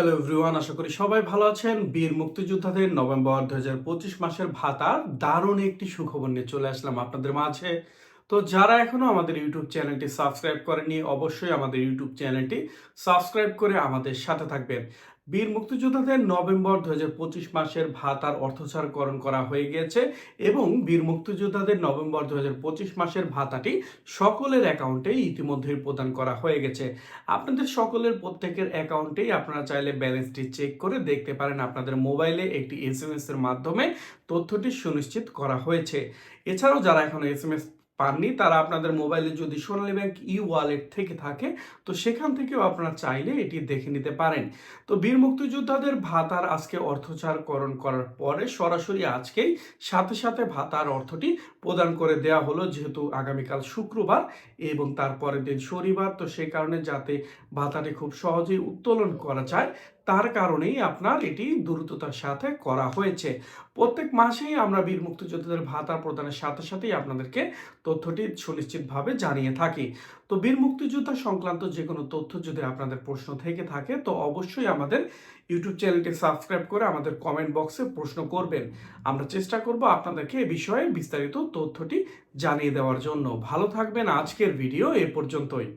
Hello everyone আশা করি সবাই ভালো আছেন। বীর মুক্তিযোদ্ধাদের নভেম্বর দু হাজার পঁচিশ মাসের ভাতা দারুণ একটি সুখবর নিয়ে চলে আসলাম আপনাদের মাঝে। তো যারা এখনও আমাদের ইউটিউব চ্যানেলটি সাবস্ক্রাইব করেনি অবশ্যই আমাদের ইউটিউব চ্যানেলটি সাবস্ক্রাইব করে আমাদের সাথে থাকবেন। বীর মুক্তিযোদ্ধাদের নভেম্বর দু পঁচিশ মাসের ভাতার অর্থচারকরণ করা হয়ে গিয়েছে এবং বীর মুক্তিযোদ্ধাদের নভেম্বর দু পঁচিশ মাসের ভাতাটি সকলের অ্যাকাউন্টে ইতিমধ্যেই প্রদান করা হয়ে গেছে। আপনাদের সকলের প্রত্যেকের অ্যাকাউন্টেই আপনারা চাইলে ব্যালেন্সটি চেক করে দেখতে পারেন আপনাদের মোবাইলে একটি এস এম এর মাধ্যমে তথ্যটি সুনিশ্চিত করা হয়েছে। এছাড়াও যারা এখন এস এম এস পাননি, তারা আপনাদের মোবাইলে যদি সোনালী ব্যাংক ই ওয়ালেট থেকে থাকে, তো সেখান থেকেও আপনারা চাইলে এটি দেখে নিতে পারেন। তো বীর মুক্তিযোদ্ধাদের ভাতার আজকে অর্থচারকরণ করার পরে সরাসরি আজকেই সাথে সাথে ভাতার অর্থটি প্রদান করে দেওয়া হলো, যেহেতু আগামীকাল শুক্রবার এবং তারপরের দিন শনিবার। তো সেই কারণে যাতে ভাতাটি খুব সহজেই উত্তোলন করা যায় তার কারণেই আপনার এটি দ্রুততার সাথে করা হয়েছে। প্রত্যেক মাসেই আমরা বীর মুক্তিযোদ্ধাদের ভাতা প্রদানের সাথে সাথেই আপনাদেরকে তথ্যটি সুনিশ্চিতভাবে জানিয়ে থাকি। তো বীর মুক্তিযোদ্ধা সংক্রান্ত যে কোনো তথ্য যদি আপনাদের প্রশ্ন থেকে থাকে, তো অবশ্যই আমাদের ইউটিউব চ্যানেলটি সাবস্ক্রাইব করে আমাদের কমেন্ট বক্সে প্রশ্ন করবেন। আমরা চেষ্টা করব আপনাদেরকে এ বিষয়ে বিস্তারিত তথ্যটি জানিয়ে দেওয়ার জন্য। ভালো থাকবেন আজকের ভিডিও এ পর্যন্তই।